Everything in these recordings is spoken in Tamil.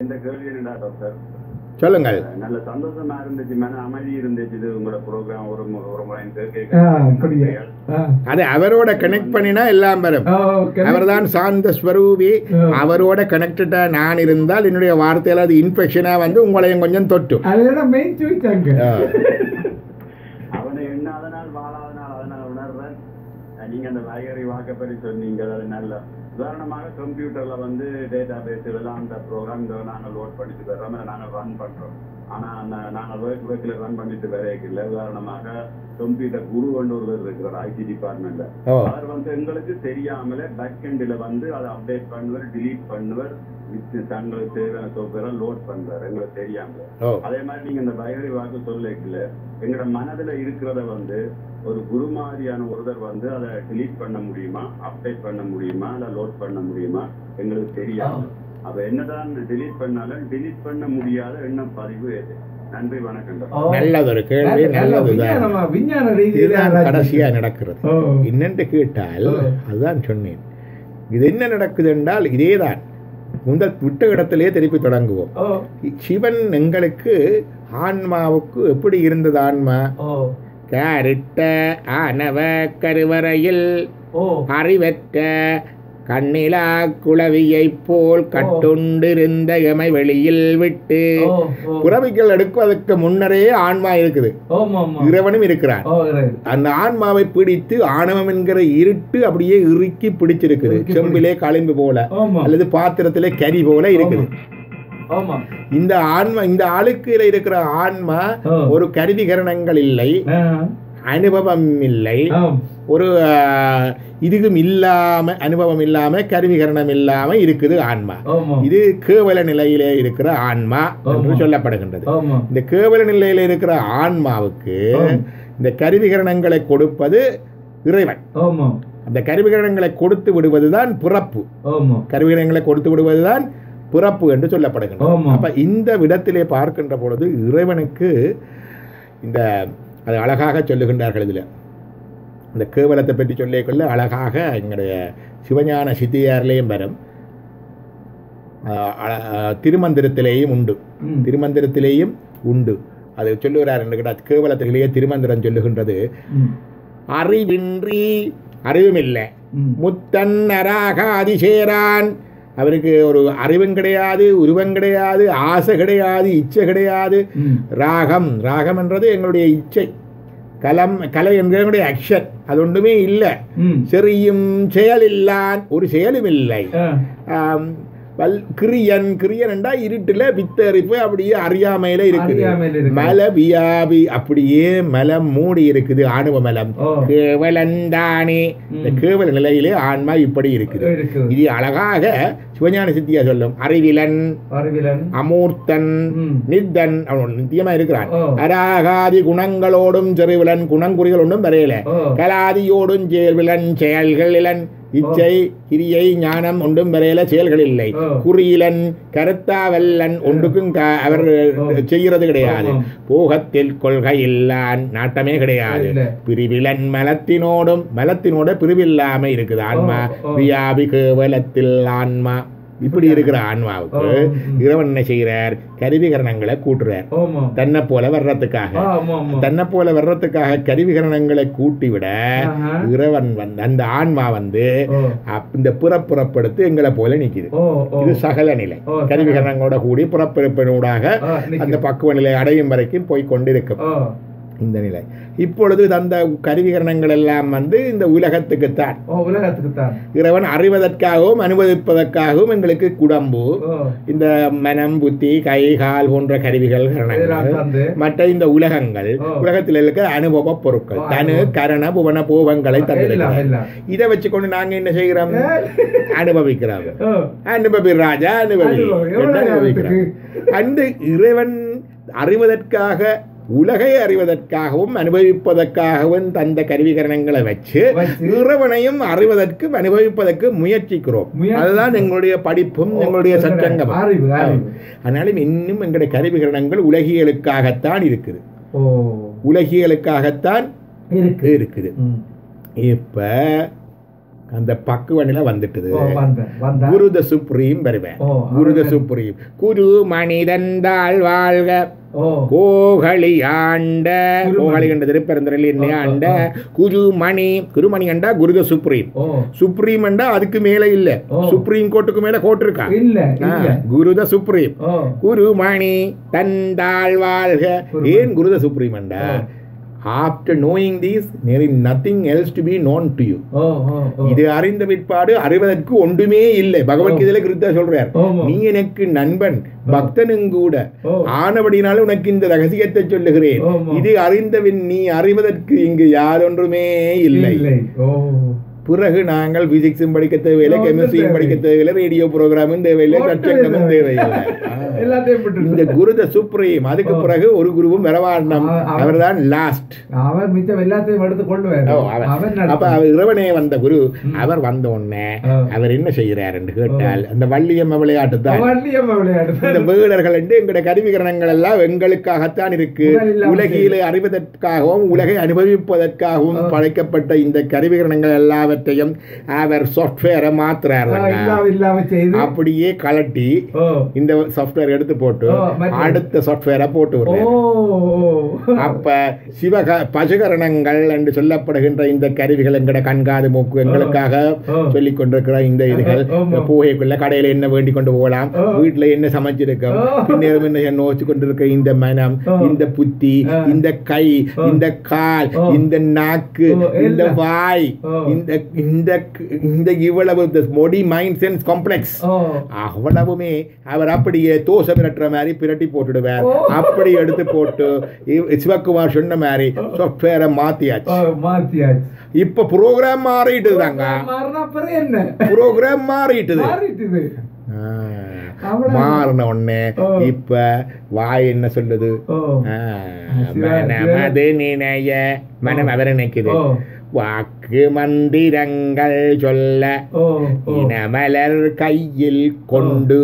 இந்த கேள்வி என்னடா டாக்டர் சொல்லுங்கள். நல்ல சந்தோஷமா இருந்துச்சு மன அமைதி இருந்துச்சு இது உங்களோட ப்ரோக்ராம் ஒரு ஒரு முறை. அது அவரோட கனெக்ட் பண்ணினா எல்லாம் வரும். ஆ, okay. அவர்தான் சாந்த ஸ்வரூபி. அவரோட கனெக்டடா நான் இருந்தால் என்னுடைய வார்த்தையில அது இன்ஃபெக்ஷனா வந்து உங்களையும் கொஞ்சம் தொட்டும். அதெல்லாம் மெயின் சுவிச் அங்க? ஆ. அவனை எண்ணாதனால் வாழாதனால் அதனால் உணர்றேன். நீங்க அந்த வயகரி வாக்கப்படி சொன்னீங்க அது நல்ல உதாரணமாக கம்ப்யூட்டர்ல வந்து டேட்டா பேஸ் எல்லாம் அந்த ப்ரோக்ராம் நாங்கள் லோட் பண்ணிட்டு வர்றோம். அதை நாங்கள் ரன் பண்றோம். ஆனா அந்த- நாங்கள் ஒர்க் ஒர்க்கில் ரன் பண்ணிட்டு வரையில உதாரணமாக கம்ப்யூட்டர் குரு கொண்டு ஒருவர் இருக்கிறார் ஐடி டிபார்ட்மெண்ட்ல அவர் வந்து எங்களுக்கு தெரியாமலே பேக் எண்டில் வந்து அதை அப்டேட் பண்ணுவார் delete பண்ணுவார். வித் தங்களுக்கு தேவையான சாஃப்ட்வேரை லோட் பண்ணுவார் எங்களுக்கு தெரியாமலே ஓ. அதே மாதிரி நீங்க இந்த பயகரி வாக்கு சொல்லல எங்களோட மனதுல இருக்கிறத வந்து ஒரு குரு மாதிரியான ஒருத்தர் வந்து அதை delete பண்ண முடியுமா அப்டேட் பண்ண முடியுமா இல்ல லோட் பண்ண முடியுமா எங்களுக்கு தெரியாது. அப்ப என்னதான் delete பண்ணாலும் delete பண்ண முடியாத எண்ணம் பதிவு எது? நன்றி வணக்கம். நல்லது ஒரு கேள்வி நல்ல- நல்ல நல்லதுதான். விஞ்ஞானமா, விஞ்ஞான ரீதியில இதுதான் ஆராய்ச்சி. கடைசியா நடக்கிறது. என்னென்று கேட்டால். அதுதான் சொன்னேன். இது என்ன நடக்குது என்றால் இதேதான். முதல் விட்ட இடத்திலே திருப்பி தொடங்குவோம் சிவன் எங்களுக்கு ஆன்மாவுக்கு எப்படி இருந்தது ஆன்மா? கருட்ட ஆனவ கருவறையில். அறிவற்ற கண்ணிலா குளவியைப் போல் கட்டுண்டிருந்த எமை வெளியில் விட்டு. புறவிகள் எடுப்பதற்கு முன்னரே ஆன்மா இருக்குது. இறைவனும் இருக்கிறான். அந்த ஆன்மாவை பிடித்து ஆணவம் என்கிற இருட்டு அப்படியே இறுக்கி பிடிச்சிருக்குது செம்பிலே களிம்பு போல. அல்லது பாத்திரத்திலே கரி போல இருக்குது. இந்த ஆன்மா இந்த ஆளுக்கு இருக்கிற ஆன்மா. ஒரு கருவிகரணங்கள் இல்லை அனுபவம் இல்லை. ஒரு இதுவும் இல்லாம அனுபவம் இல்லாம கருவிகரணம் இல்லாம இருக்குது ஆன்மா. இது கேவல நிலையிலே இருக்கிற ஆன்மா என்று. சொல்லப்படுகின்றது. இந்த கேவல நிலையில இருக்கிற ஆன்மாவுக்கு. இந்த கருவிகரணங்களை கொடுப்பது இறைவன். அந்த கருவிகரணங்களை கொடுத்து விடுவதுதான் பிறப்பு. கருவிகரணங்களை கொடுத்து விடுவதுதான் பிறப்பு என்று சொல்லப்படுகின்றது. அப்ப இந்த விடத்திலே பார்க்கின்ற பொழுது இறைவனுக்கு இந்த அது அழகாக சொல்லுகின்றார்கள் இதில். இந்த கேவலத்தை பற்றி சொல்லிக்கொள்ள அழகாக எங்களுடைய சிவஞான சித்தியாரிலேயும் வரும். திருமந்திரத்திலேயும் உண்டு. திருமந்திரத்திலேயும் உண்டு. அது சொல்லுகிறார் என்று கேட்டால் கேவலத்திலேயே திருமந்திரம் சொல்லுகின்றது. அறிவின்றி அறிவுமில்லை. முத்தன் நராக அதிசேரான் அவருக்கு ஒரு அறிவும் கிடையாது உருவம் கிடையாது ஆசை கிடையாது இச்சை கிடையாது. ராகம் ராகம் என்றது எங்களுடைய இச்சை. கலம் கலை என்கிறவனுடைய அக்ஷன் அது ஒன்றுமே இல்லை. செறியும் செயல் இல்லான் ஒரு செயலும் இல்லை. வல் கிரியன் கிரியன் என்றா இருட்டுல வித்தரிப்பு அப்படியே அறியாமையில இருக்குது இருக்குது. மல வியாபி அப்படியே மலம் மூடி இருக்குது ஆணவ மலம். கேவலந்தானே இந்த கேவல நிலையிலே ஆன்மா இப்படி இருக்குது. இது அழகாக சிவஞான சித்தியா சொல்லும் அறிவிலன் அறிவிலன். அமூர்த்தன். நித்தன் அவன் நித்தியமா இருக்கிறான். அராகாதி குணங்களோடும் செறிவிலன் குணங்குறிகள் ஒன்றும் வரையல. கலாதியோடும் செயல்விலன் செயல்கள் இலன் இச்சை கிரியை ஞானம் ஒன்றும் வரையில செயல்கள் இல்லை. குறியிலன் கருத்தாவல்லன் ஒன்றுக்கும் அவர். செய்கிறது கிடையாது. போகத்தில் கொள்கை இல்லான் நாட்டமே கிடையாது. பிரிவிலன் மலத்தினோடும் மலத்தினோட பிரிவில்லாம இருக்குது ஆன்மா. வியாபி கேவலத்தில் ஆன்மா இப்படி இருக்கிற ஆன்மாவுக்கு. இறைவன் என்ன செய்கிறார் கருவிகரணங்களை கூட்டுறார். தன்னை போல வர்றதுக்காக. தன்னை போல வர்றதுக்காக கருவிகரணங்களை கூட்டி விட. இறைவன் வந்து அந்த ஆன்மா வந்து இந்த புறப்புறப்படுத்து எங்களை போல நிக்குது. இது சகல நிலை. கருவிகரணங்களோட கூடி புறப்பிறப்பினூடாக. அந்த பக்குவ நிலை அடையும் வரைக்கும் போய் கொண்டிருக்கும். இந்த நிலை இப்பொழுது அந்த கருவிகரணங்கள் எல்லாம் வந்து இந்த உலகத்துக்குத்தான் உலகத்துக்குத்தான். இறைவன் அறிவதற்காகவும் அனுபவிப்பதற்காகவும் எங்களுக்கு குடம்பு. இந்த மனம் புத்தி கை கால் போன்ற கருவிகள் கரணங்கள். மற்ற இந்த உலகங்கள். உலகத்தில் இருக்க அனுபவ பொருட்கள் தனு. கரண புவன பூவங்களை தந்திருக்கிறார். இதை வச்சுக்கொண்டு நாங்க என்ன செய்கிறோம் அனுபவிக்கிறோம். அனுபவி ராஜா அனுபவி அனுபவிக்கிறோம் அந்த இறைவன் அறிவதற்காக உலகை அறிவதற்காகவும் அனுபவிப்பதற்காகவும் தந்த கருவிகரணங்களை வச்சு. இறைவனையும் அறிவதற்கும் அனுபவிப்பதற்கு முயற்சிக்கிறோம் முயற்சி. அதுதான் எங்களுடைய படிப்பும் எங்களுடைய அறிவு. ஆனாலும் இன்னும் எங்களுடைய கருவிகரணங்கள் உலகியலுக்காகத்தான் இருக்குது. உலகியலுக்காகத்தான் இருக்கு. இருக்குது ம். இப்ப அந்த பக்குவனில வந்துட்டுது. ஓ வந்தேன் வந்தா குரு த சுப்ரீம் வருவேன் ஓ, குரு த அவன் சுப்ரீம். குரு மனிதந்தாள் வாழ்க. ஓ. கோகலி ஆண்ட. கோகலி என்ற திருப்பரந்தரில் என்ன ஆண்ட. குருமணி குருமணி அண்டா குருத சுப்ரீம். சுப்ரீம் அண்டா அதுக்கு மேல இல்ல. சுப்ரீம் கோர்ட்டுக்கு மேல கோர்ட் இருக்கா? இல்ல குருத சுப்ரீம். குருமணி தந்தாள் வாழ்க. ஏன் குருத சுப்ரீம் அண்டா. After knowing these else to be known to you. ஓ ஓ ஓ இது அறிந்த பிற்பாடு அறிவதற்கு ஒன்றுமே இல்லை. பகவத்கீதையில கிருத்தா சொல்றார். நீ எனக்கு நண்பன் பக்தனும் கூட. ஓ. ஆனபடினால உனக்கு இந்த ரகசியத்தை சொல்லுகிறேன். இது அறிந்தவின் நீ அறிவதற்கு இங்கு யாரொன்றுமே இல்லை. பிறகு நாங்கள் பிசிக்ஸும் படிக்க தேவையில்லை கெமிஸ்ட்ரியும் படிக்க தேவையில்லை. ரேடியோ ப்ரோக்ராமும் தேவையில்லை சச்சங்கமும் தேவையில்லை. இந்த குருத சுப்ரீம் அதுக்கு. பிறகு ஒரு குருவும் வரவாண்டம் ஆ, ஆ. அவர்தான் லாஸ்ட் அவர் மிச்சம் எல்லாத்தையும் எடுத்து கொள்ளுவார் அவர். அவர் அப்ப. அவர் இறைவனே வந்த குரு. அவர் வந்த உடனே. அவர் என்ன செய்கிறார் என்று கேட்டால் அந்த வள்ளியம்ம விளையாட்டு தான் வள்ளியம்மா விளையாடு இந்த வேடர்கள் என்று எங்களுடைய கருவிகரணங்கள் எல்லாம் எங்களுக்காகத்தான் இருக்கு உலகிலே அறிவதற்காகவும் உலகை அனுபவிப்பதற்காகவும். படைக்கப்பட்ட இந்த கருவிகரணங்கள் எல்லாவற்றையும் அவர் சாஃப்ட்வேரை மாத்துறாரு அப்படியே கலட்டி இந்த சாஃப்ட்வேர் எடுத்து போட்டு அடுத்த சாஃப்ட்வேரை போட்டு விடுறாரு. அப்ப சிவக பசுகரணங்கள் என்று சொல்லப்படுகின்ற இந்த கருவிகள் எங்கட கண்காது மூக்கு எங்களுக்காக. சொல்லிக் கொண்டிருக்கிற இந்த இதுகள். புகைக்குள்ள கடையில என்ன வேண்டி கொண்டு போகலாம். வீட்டுல என்ன சமைச்சிருக்கோம் ஓ. பின்னேரம் என்ன நோச்சு கொண்டிருக்க இந்த மனம். இந்த புத்தி. இந்த கை. இந்த கால். இந்த நாக்கு இந்த. வாய். இந்த இந்த இந்த இவ்வளவு பாடி மைண்ட் சென்ஸ் காம்ப்ளெக்ஸ் அவ்வளவுமே அவர் அப்படியே தோசை பிரட்டுற மாதிரி பிரட்டி போட்டுடுவார். அப்படி எடுத்து போட்டு சிவகுமார் சொன்ன மாதிரி சாஃப்ட்வேரை மாத்தியாச்சு. மாத்தியாச்சு. இப்ப ப்ரோக்ராம் மாறிட்டுது தாங்க. ப்ரோக்ராம் மாறிட்டுது. மாறின உடனே. இப்ப வாய் என்ன சொல்லுது? ஆ, சிவா- மனம் நினைய அவரை நினைக்குது வாக்கு மந்திரங்கள் சொல்ல இனமலர் கையில் கொண்டு.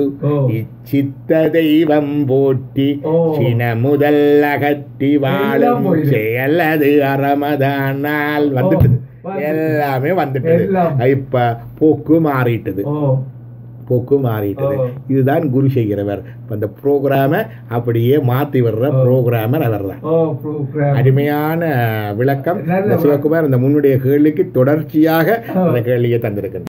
இச்சித்த தெய்வம் போற்றி. சின முதல் அகற்றி வாழும். செயலது அறமதானால் வந்துட்டு வந்துட்டு. எல்லாமே வந்துட்டது எல்லாம். இப்ப போக்கு மாறிட்டது போக்கு மாறிட்டது. இதுதான் குரு செய்கிறவர் அந்த ப்ரோக்ராமை அப்படியே மாத்தி வர்ற. ப்ரோக்ராமர் ஓ ப்ரோக்ராம் அருமையான விளக்கம் சிவகுமார் இந்த முன்னுடைய கேள்விக்கு தொடர்ச்சியாக. அந்த கேள்வியை தந்திருக்கின்றார்